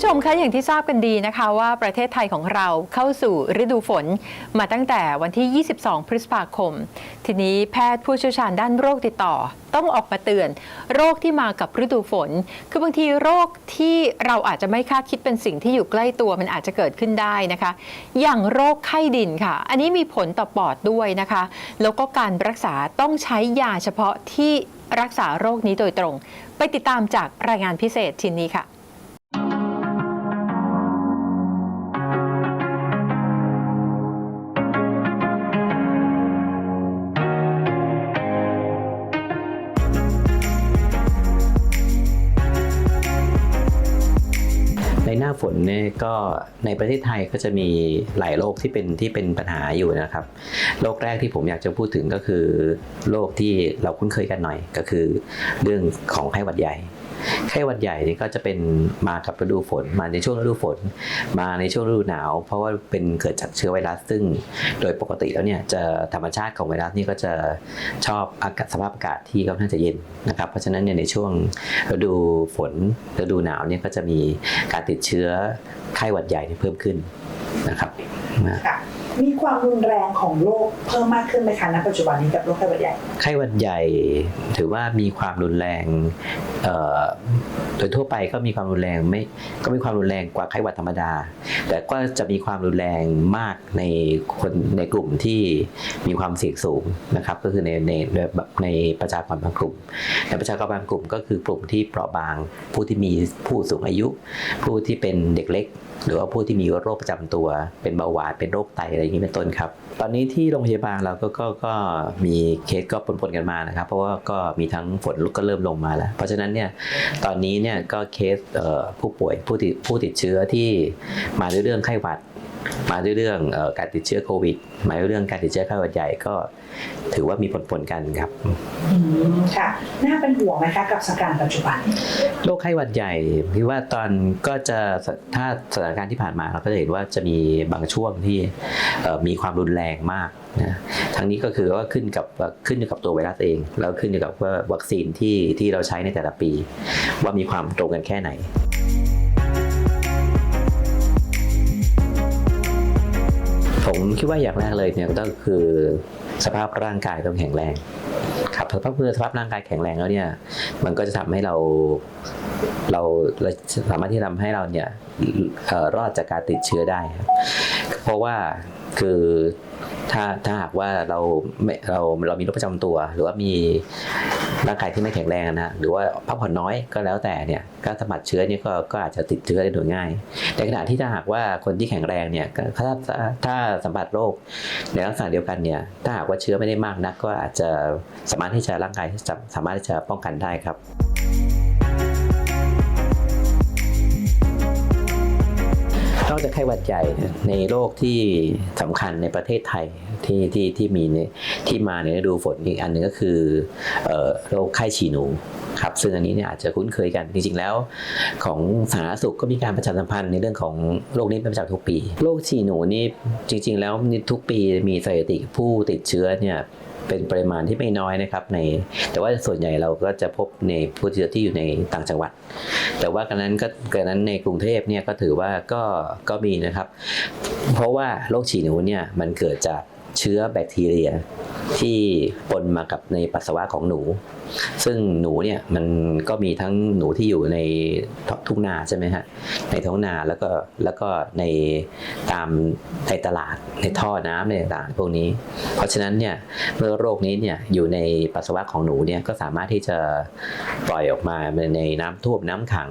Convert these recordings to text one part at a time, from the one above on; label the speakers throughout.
Speaker 1: ผู้ชมคะอย่างที่ทราบกันดีนะคะว่าประเทศไทยของเราเข้าสู่ฤดูฝนมาตั้งแต่วันที่ 22 พฤษภาคม ทีนี้แพทย์ผู้เชี่ยวชาญด้านโรคติดต่อ ต้องออกมาเตือน โรคที่มากับฤดูฝน คือบางทีโรคที่เราอาจจะไม่คาดคิดเป็นสิ่งที่อยู่ใกล้ตัวมันอาจจะเกิดขึ้นได้นะคะ อย่างโรคไข้ดินค่ะ อันนี้มีผลต่อปอดด้วยนะคะ แล้วก็การรักษาต้องใช้ยาเฉพาะที่รักษาโรคนี้โดยตรง ไปติดตามจากรายงานพิเศษชิ้นนี้ค่ะ
Speaker 2: ฝนเนี่ยก็ในประเทศไทยก็จะมีหลายโรคที่เป็นที่เป็นปัญหาอยู่นะครับโรคแรกที่ผมอยากจะพูดถึงก็คือโรคที่เราคุ้นเคยกันหน่อยก็คือ เรื่องของไข้หวัดใหญ่ ไข้หวัดใหญ่นี่ก็จะเป็นมากับฤดูฝน มาในช่วงฤดูฝน มาในช่วงฤดูหนาว เพราะว่าเป็นเกิดจากเชื้อไวรัสซึ่ง โดยปกติแล้วเนี่ยจะธรรมชาติของไวรัสนี่ก็จะชอบอากาศสภาพอากาศที่ค่อนข้างจะเย็นนะครับเพราะฉะนั้นเนี่ยในช่วงฤดูฝนฤดูหนาวเนี่ยก็จะมีการติดเชื้อไข้หวัดใหญ่เนี่เพิ่มขึ้นนะครับนะ
Speaker 3: มีความรุนแรงของโรคเพิ่มมากขึ้นไหมคะณปัจจุบันนี้กับโรคไข้หวัดใหญ่
Speaker 2: ไข้หวัดใหญ่ถือว่ามีความรุนแรงโดยทั่วไปก็มีความรุนแรงไม่ก็มีความรุนแรงกว่าไข้หวัดธรรมดา แต่ก็จะมีความรุนแรงมากในคนในกลุ่มที่มีความเสี่ยงสูงนะครับ ก็คือในในในในประชากรบางกลุ่มในประชากรบางกลุ่มก็คือกลุ่มที่เปราะบาง ผู้ที่มีผู้สูงอายุ ผู้ที่เป็นเด็กเล็ก หรือว่าผู้ที่มีโรคประจำตัว เป็นเบาหวานเป็นโรคไตอะไรอย่างนี้เป็นต้นครับ ตอนนี้ที่โรงพยาบาลเราก็ก็ก็มีเคสก็ปนๆกันมานะครับ เพราะว่าก็มีทั้งฝนลุกก็เริ่มลงมาแล้ว เพราะฉะนั้นเนี่ยตอนนี้เนี่ยก็เคสเผู้ป่วยผู้ติดผู้ติดเชื้อที่มาด้วยเรื่องไข้หวัด มาด้วยเรื่องเอ่อการติดเชื้อโควิด มาด้วยเรื่องการติดเชื้อไข้หวัดใหญ่ก็ถือว่ามีผลๆกันครับ
Speaker 3: อืมค่ะน่าเป็นห่วงไหมคะกับสถานการณ์ปัจจุบัน
Speaker 2: โรคไข้หวัดใหญ่พี่ว่าตอนก็จะถ้าสถานการณ์ที่ผ่านมาเราก็จะเห็นว่าจะมีบางช่วงที่เอ่อมีความรุนแรงมากนะทั้งนี้ก็คือว่าขึ้นกับขึ้นอยู่กับตัวไวรัสเอง แล้วขึ้นอยู่กับว่าวัคซีนที่ที่เราใช้ในแต่ละปี ว่ามีความตรงกันแค่ไหน คิดว่าอย่างแรกเลยเนี่ยก็คือสภาพร่างกายต้องแข็งแรงครับสภาพเพื่อสภาพร่างกายแข็งแรงแล้วเนี่ย มันก็จะทำให้เราเราเราสามารถที่ทำให้เราเนี่ยรอดจากการติดเชื้อได้ครับเพราะว่าคือ ถ้าถ้าหากว่าเราไม่เราเรามีโรคประจำตัว หรือว่ามีร่างกายที่ไม่แข็งแรงนะหรือว่าพักผ่อนน้อยก็แล้วแต่เนี่ยก็สัมผัสเชื้อเนี่ยก็ก็อาจจะติดเชื้อได้โดยง่าย ในขณะที่ถ้าหากว่าคนที่แข็งแรงเนี่ยถ้าถ้าถ้าสัมผัสโรคในลักษณะเดียวกันเนี่ยถ้าหากว่าเชื้อไม่ได้มากนักก็อาจจะสามารถที่จะร่างกายสามารถที่จะป้องกันได้ครับ นอกจากไข้หวัดใหญ่ในโรคที่สำคัญในประเทศไทยที่ที่ที่มีในที่มาในฤดูฝนอีกอันหนึ่งก็คือเอ่อโรคไข้ฉี่หนูครับซึ่งอันนี้เนี่ยอาจจะคุ้นเคยกันจริงๆแล้ว ของสาธารณสุขก็มีการประชาสัมพันธ์ในเรื่องของโรคนี้เป็นประจำทุกปีโรคฉี่หนูนี่จริง ๆ แล้วทุกปีมีสถิติผู้ติดเชื้อเนี่ย เป็นปริมาณที่ไม่น้อยนะครับในแต่ว่าส่วนใหญ่เราก็จะพบในผู้ติดเชื้อที่อยู่ในต่างจังหวัด แต่ว่ากันนั้นก็กันนั้นในกรุงเทพเนี่ยก็ถือว่าก็ก็มีนะครับ เพราะว่าโรคฉี่หนูเนี่ยมันเกิดจากเชื้อแบคทีเรีย ที่ปนมากับในปัสสาวะของหนู ซึ่งหนูเนี่ยมันก็มีทั้งหนูที่อยู่ในทุ่งนาใช่ไหมฮะในท้องนาแล้วก็แล้วก็ในตามในตลาดในท่อน้ำในต่างๆพวกนี้ เพราะฉะนั้นเนี่ยเมื่อโรคนี้เนี่ยอยู่ในปัสสาวะของหนูเนี่ยก็สามารถที่จะปล่อยออกมาในน้ำท่วมน้ำขัง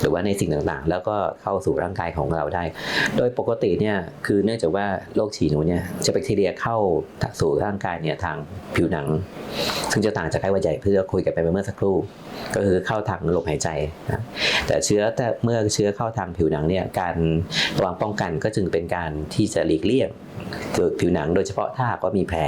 Speaker 2: หรือว่าในสิ่งต่างๆ แล้วก็เข้าสู่ร่างกายของเราได้ โดยปกติเนี่ยคือเนื่องจากว่าโรคฉี่หนูเนี่ยเชื้อแบคทีเรียเข้าสู่ร่างกายเนี่ยทางผิวหนัง ซึ่งจะต่างจากไข้หวัดใหญ่ที่เราคุยกันไปเมื่อสักครู่ ก็คือเข้าทางลมหายใจนะแต่เชื้อแต่เมื่อเชื้อเข้าทางผิวหนังเนี่ยการระวังป้องกันก็จึงเป็นการที่จะหลีกเลี่ยงผิวหนัง โดยเฉพาะถ้าหากว่ามีแผล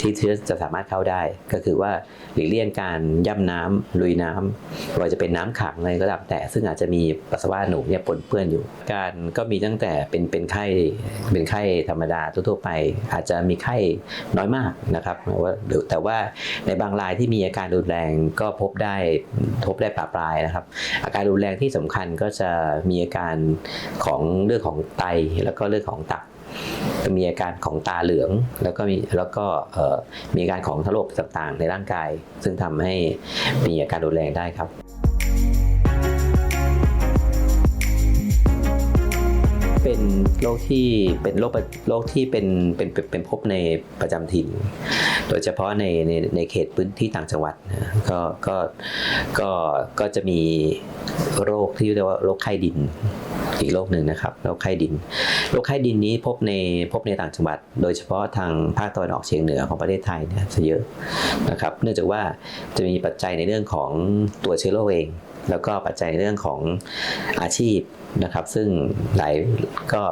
Speaker 2: ที่เชื้อจะสามารถเข้าได้ ก็คือว่าหลีกเลี่ยงการย่ำน้ำลุยน้ำไม่ว่าจะเป็นน้ำขังอะไรก็ตามแต่ซึ่งอาจจะมีปัสสาวะหนูเนี่ยปนเปื้อนอยู่ การก็มีตั้งแต่เป็นเป็นไข้เป็นไข้ธรรมดาทั่วๆไป อาจจะมีไข้น้อยอยมากนะครับว่าแต่ว่าในบางรายที่มีอาการรุนแรงก็พบได้พบได้ปราปรายนะครับ อาการรุนแรงที่สำคัญก็จะมีอาการของเรื่องของไตแล้วก็เรื่องของตับมีอาการของตาเหลือง แล้วก็มีแล้วก็มีอาการของทะโรคต่างๆ ในร่างกาย ซึ่งทำให้มีอาการรุนแรงได้ครับ เป็นโรคที่เป็นโรคโรคที่เป็นเป็นเป็นพบในประจำถิ่น โดยเฉพาะในในในเขตพื้นที่ต่างจังหวัดนะก็ก็ก็ก็จะมีโรคที่เรียกว่าโรคไข้ดินอีกโรคหนึ่งนะครับโรคไข้ดินโรคไข้ดินนี้พบในพบในต่างจังหวัด โดยเฉพาะทางภาคตะวันออกเฉียงเหนือของประเทศไทยเนี่ยจะเยอะนะครับ เนื่องจากว่าจะมีปัจจัยในเรื่องของตัวเชื้อโรคเอง แล้วก็ปัจจัยในเรื่องของอาชีพ นะครับ ซึ่งหลายก็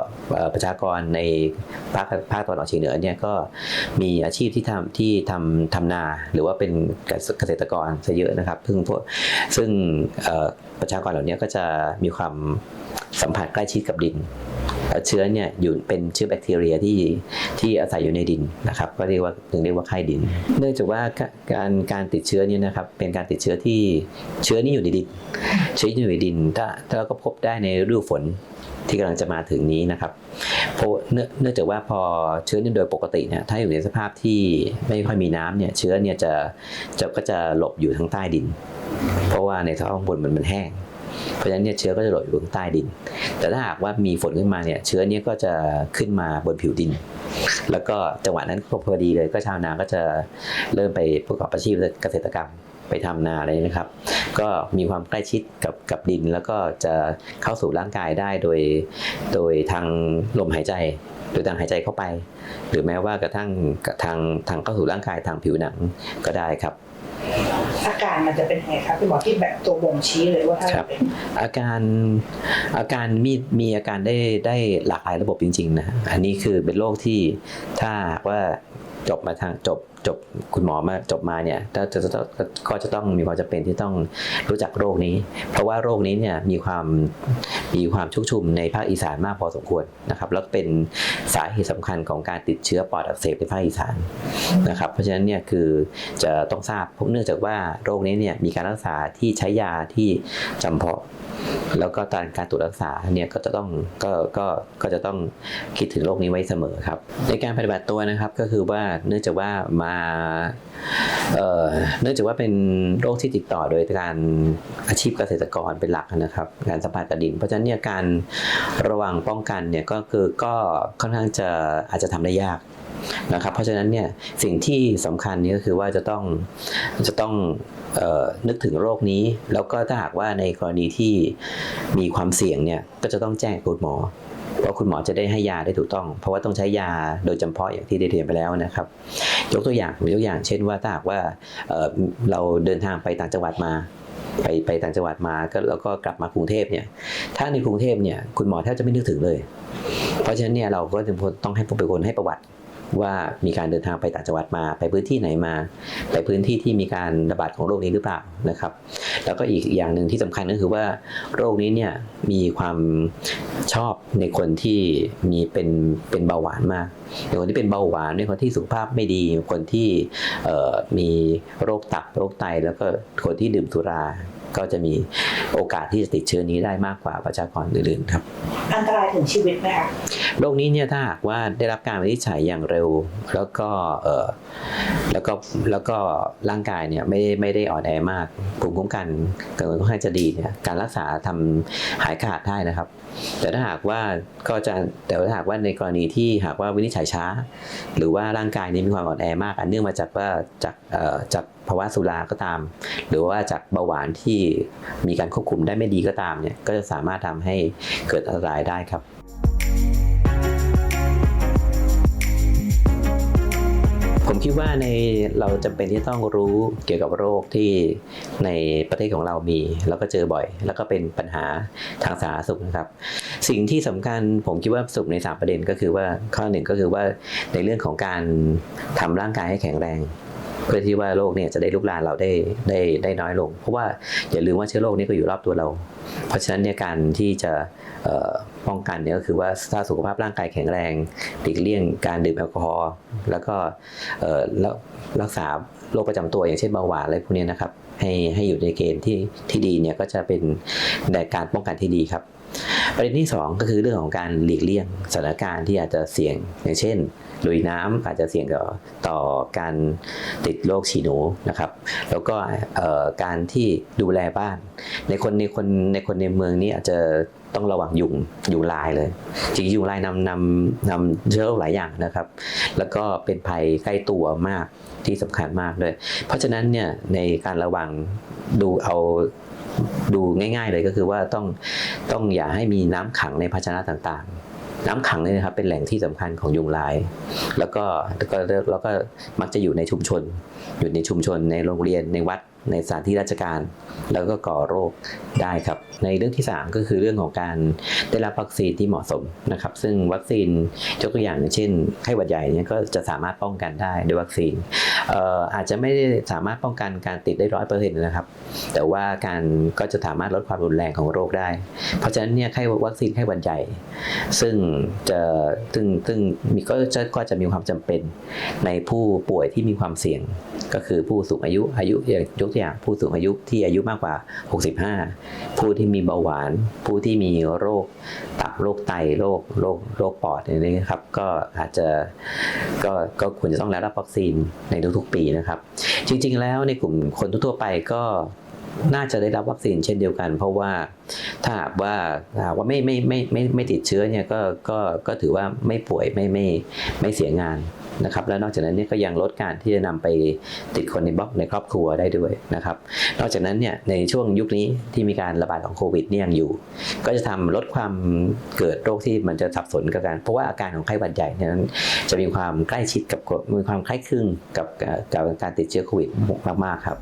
Speaker 2: ประชากรในภาคภาคตะวันออกเฉียงเหนือเนี่ยก็มีอาชีพที่ทำที่ทำทำนาหรือว่าเป็นเกษตรกรซะเยอะนะครับ ซึ่งพวกซึ่งประชากรเหล่านี้ก็จะมีความ สัมผัสใกล้ชิดกับดินเชื้อเนี่ยอยู่เป็นเชื้อแบคทีเรียที่ที่อาศัยอยู่ในดินนะครับ ก็เรียกว่าถึงเรียกว่าไข้ดิน เนื่องจากว่าการการติดเชื้อเนี่ยนะครับเป็นการติดเชื้อที่เชื้อนี่อยู่ในดิน เชื้ออยู่ในดินถ้าถ้าเราก็พบได้ในฤดูฝนที่กำลังจะมาถึงนี้นะครับเพราะเนื่องจากว่าพอเชื้อเนี่ยโดยปกติเนี่ยถ้าอยู่ในสภาพที่ไม่ค่อยมีน้ำเนี่ยเชื้อเนี่ยจะจะก็จะหลบอยู่ทางใต้ดิน เพราะว่าในท้องบนมันมันแห้ง เพราะฉะนั้นเนี่ยเชื้อก็จะหลบอยู่ข้งใต้ดิน แต่ถ้าหากว่ามีฝนขึ้นมาเนี่ยเชื้อเนี่ยก็จะขึ้นมาบนผิวดิน แล้วก็จังหวะนั้นก็พอดีเลยก็ชาวนาก็จะเริ่มไปประกอบอาชีพเกษตรกรรมไปทำนาอะไรนะครับ ก็มีความใกล้ชิดกับกับดิน แล้วก็จะเข้าสู่ร่างกายได้โดย โดยทางลมหายใจโดยทางหายใจเข้าไป หรือแม้ว่ากระทั่งทางทางเข้าสู่ร่างกายทางผิวหนังก็ได้ครับ
Speaker 3: อาการมันจะเป็นไงครับพี่หมอที่แบบตัวบ่งชี้เลยว่าถ้าเป็น
Speaker 2: อาการอาการมีมีอาการได้ได้หลากหลายระบบจริงๆนะอันนี้คือเป็นโรคที่ถ้าว่าจบมาทางจบจบคุณหมอมาจบมาเนี่ยถ้าจะจะก็จะต้องมีความจำเป็นที่ต้องรู้จักโรคนี้ เพราะว่าโรคนี้เนี่ยมีความ มีความชุกชุมในภาคอีสานมากพอสมควรนะครับ แล้วเป็นสาเหตุสำคัญของการติดเชื้อปอดอักเสบในภาคอีสานนะครับ เพราะฉะนั้นเนี่ยคือจะต้องทราบเพราะเนื่องจากว่าโรคนี้เนี่ยมีการรักษาที่ใช้ยาที่จำเพาะ แล้วก็การการตรวจรักษาเนี่ยก็จะต้องก็ก็ก็จะต้องคิดถึงโรคนี้ไว้เสมอครับ ในการปฏิบัติตัวนะครับก็คือว่าเนื่องจากว่ามาเอ่อเนื่องจากว่าเป็นโรคที่ติดต่อโดยการอาชีพเกษตรกรเป็นหลักนะครับการสัมผัสกับดิน เพราะฉะนั้นเนี่ยการระวังป้องกันเนี่ยก็คือก็ค่อนข้างจะอาจจะทำได้ยาก นะครับ เพราะฉะนั้นเนี่ยสิ่งที่สำคัญนี่ก็คือว่าจะต้องจะต้องออนึกถึงโรคนี้ แล้วก็ถ้าหากว่าในกรณีที่มีความเสี่ยงเนี่ยก็จะต้องแจ้งคุณหมอเพราะคุณหมอจะได้ให้ยาได้ถูกต้อง เพราะว่าต้องใช้ยาโดยจำเพาะอย่างที่ได้เรียนไปแล้วนะครับ ยกตัวอย่างยกตัวอย่างเช่นว่าถ้าหากว่าเเราเดินทางไปต่างจังหวัดมาไปไปต่างจังหวัดมาก็แล้วก็กลับมากรุงเทพเนี่ย ถ้าในกรุงเทพเนี่ยคุณหมอแทบจะไม่นึกถึงเลย เพราะฉะนั้นเนี่ยเราก็จะต้องให้ผู้เป็นคนให้ประวัติ ว่ามีการเดินทางไปต่างจังหวัดมา ไปพื้นที่ไหนมา ไปพื้นที่ที่มีการระบาดของโรคนี้หรือเปล่านะครับ แล้วก็อีกอย่างหนึ่งที่สำคัญก็คือว่าโรคนี้เนี่ยมีความชอบในคนที่มีเป็นเป็นเบาหวานมากในคนที่เป็นเบาหวานในคนที่สุขภาพไม่ดีคนที่มีโรคตับโรคไตแล้วก็คนที่ดื่มสุรา ก็จะมีโอกาสที่จะติดเชื้อนี้ได้มากกว่าประชากรอื่นๆครับ
Speaker 3: อันตรายถึงชีวิตไหมคะ
Speaker 2: โรคนี้เนี่ยถ้าหากว่าได้รับการวินิจฉัยอย่างเร็ว แล้วก็เออแล้วก็แล้วก็ร่างกายเนี่ยไม่ได้ไม่ได้อ่อนแอมากภูมิคุ้มกันเกิดค่อนข้างจะดีเนี่ยการรักษาทำหายขาดได้นะครับ แต่ถ้าหากว่าก็จะแต่ถ้าหากว่าในกรณีที่หากว่าวินิจฉัยช้า หรือว่าร่างกายนี้มีความอ่อนแอมาก อันเนื่องมาจากว่าจากเอ่อจาก ภาวะสุราก็ตาม หรือว่าจากเบาหวานที่มีการควบคุมได้ไม่ดีก็ตามเนี่ยก็จะสามารถทำให้เกิดอันตรายได้ครับผมคิดว่าในเราจำเป็นที่ต้องรู้เกี่ยวกับโรคที่ในประเทศของเรามี แล้วก็เจอบ่อย แล้วก็เป็นปัญหาทางสาธารณสุขนะครับ สิ่งที่สำคัญผมคิดว่าสรุปในสามประเด็นก็คือว่าข้อหนึ่งก็คือว่าในเรื่องของการทำร่างกายให้แข็งแรง เพื่อที่ว่าโรคเนี่ยจะได้ลุกลามเราได้ได้ได้น้อยลง เพราะว่าอย่าลืมว่าเชื้อโรคนี้ก็อยู่รอบตัวเรา เพราะฉะนั้นเนี่ยการที่จะป้องกันเนี่ยก็คือว่าถ้าสุขภาพร่างกายแข็งแรงหลีกเลี่ยงการดื่มแอลกอฮอล์แล้วก็แล้วรักษา โรคประจำตัวอย่างเช่นเบาหวานอะไรพวกนี้นะครับให้ให้อยู่ในเกณฑ์ที่ที่ดีเนี่ยก็จะเป็นในการป้องกันที่ดีครับ ประเด็นที่สองก็คือเรื่องของการหลีกเลี่ยงสถานการณ์ที่อาจจะเสี่ยงอย่างเช่นลุยน้ำอาจจะเสี่ยงต่อต่อการติดโรคฉี่หนูนะครับ แล้วก็การที่ดูแลบ้าน ในคนในคนในคนในเมืองนี้อาจจะ ต้องระวังยุงยุงลายเลย จริงยุงลายนำนำนำเชื้อโรคหลายอย่างนะครับ แล้วก็เป็นภัยใกล้ตัวมากที่สำคัญมากเลย เพราะฉะนั้นเนี่ยในการระวังดูเอาดูง่าย ๆ เลยก็คือว่าต้องต้องอย่าให้มีน้ำขังในภาชนะต่างๆน้ำขังเนี่ยนะครับเป็นแหล่งที่สำคัญของยุงลาย แล้วก็แล้วก็แล้วก็มักจะอยู่ในชุมชน อยู่ในชุมชนในโรงเรียนในวัด ในสถานที่ราชการ แล้วก็ก่อโรคได้ครับ ในเรื่องที่ 3 ก็คือเรื่องของการได้รับวัคซีนที่เหมาะสมนะครับ ซึ่งวัคซีนยกตัวอย่างเช่นไข้หวัดใหญ่เนี่ยก็จะสามารถป้องกันได้ด้วยวัคซีน อ่ออาจจะไม่ได้สามารถป้องกันการติดได้ร้อยเปอร์เซ็นต์นะครับ แต่ว่าการก็จะสามารถลดความรุนแรงของโรคได้ เพราะฉะนั้นเนี่ยไข้วัคซีนไข้หวัดใหญ่ ซึ่งจะซึ่งซึ่งมีก็จะก็จะมีความจำเป็นในผู้ป่วยที่มีความเสี่ยงก็คือผู้สูงอายุอายุอย่างยกตัวอย่างผู้สูงอายุที่อายุมากกว่า 65 ผู้ที่มีเบาหวาน ผู้ที่มีโรคตับโรคไตโรคโรคโรคปอดอะไรนี้ครับก็อาจจะก็ก็ควรจะต้องได้รับวัคซีนในทุกๆ ปีนะครับ จริงๆ แล้วในกลุ่มคนทั่วไปก็น่าจะได้รับวัคซีนเช่นเดียวกัน เพราะว่าถ้าหากว่าถ้าหากว่าไม่ไม่ไม่ไม่ไม่ติดเชื้อเนี่ยก็ก็ก็ถือว่าไม่ป่วยไม่ไม่ไม่เสียงาน นะครับแล้วนอกจากนั้นเนี่ยก็ยังลดการที่จะนำไปติดคนในบล็อกในครอบครัวได้ด้วยนะครับนอกจากนั้นเนี่ยในช่วงยุคนี้ที่มีการระบาดของโควิดเนี่ยยังอยู่ ก็จะทำลดความเกิดโรคที่มันจะสับสนกับการเพราะว่าอาการของไข้หวัดใหญ่นั้นจะมีความใกล้ชิดกับมีความคล้ายคลึงกับการติดเชื้อโควิดมากๆครับ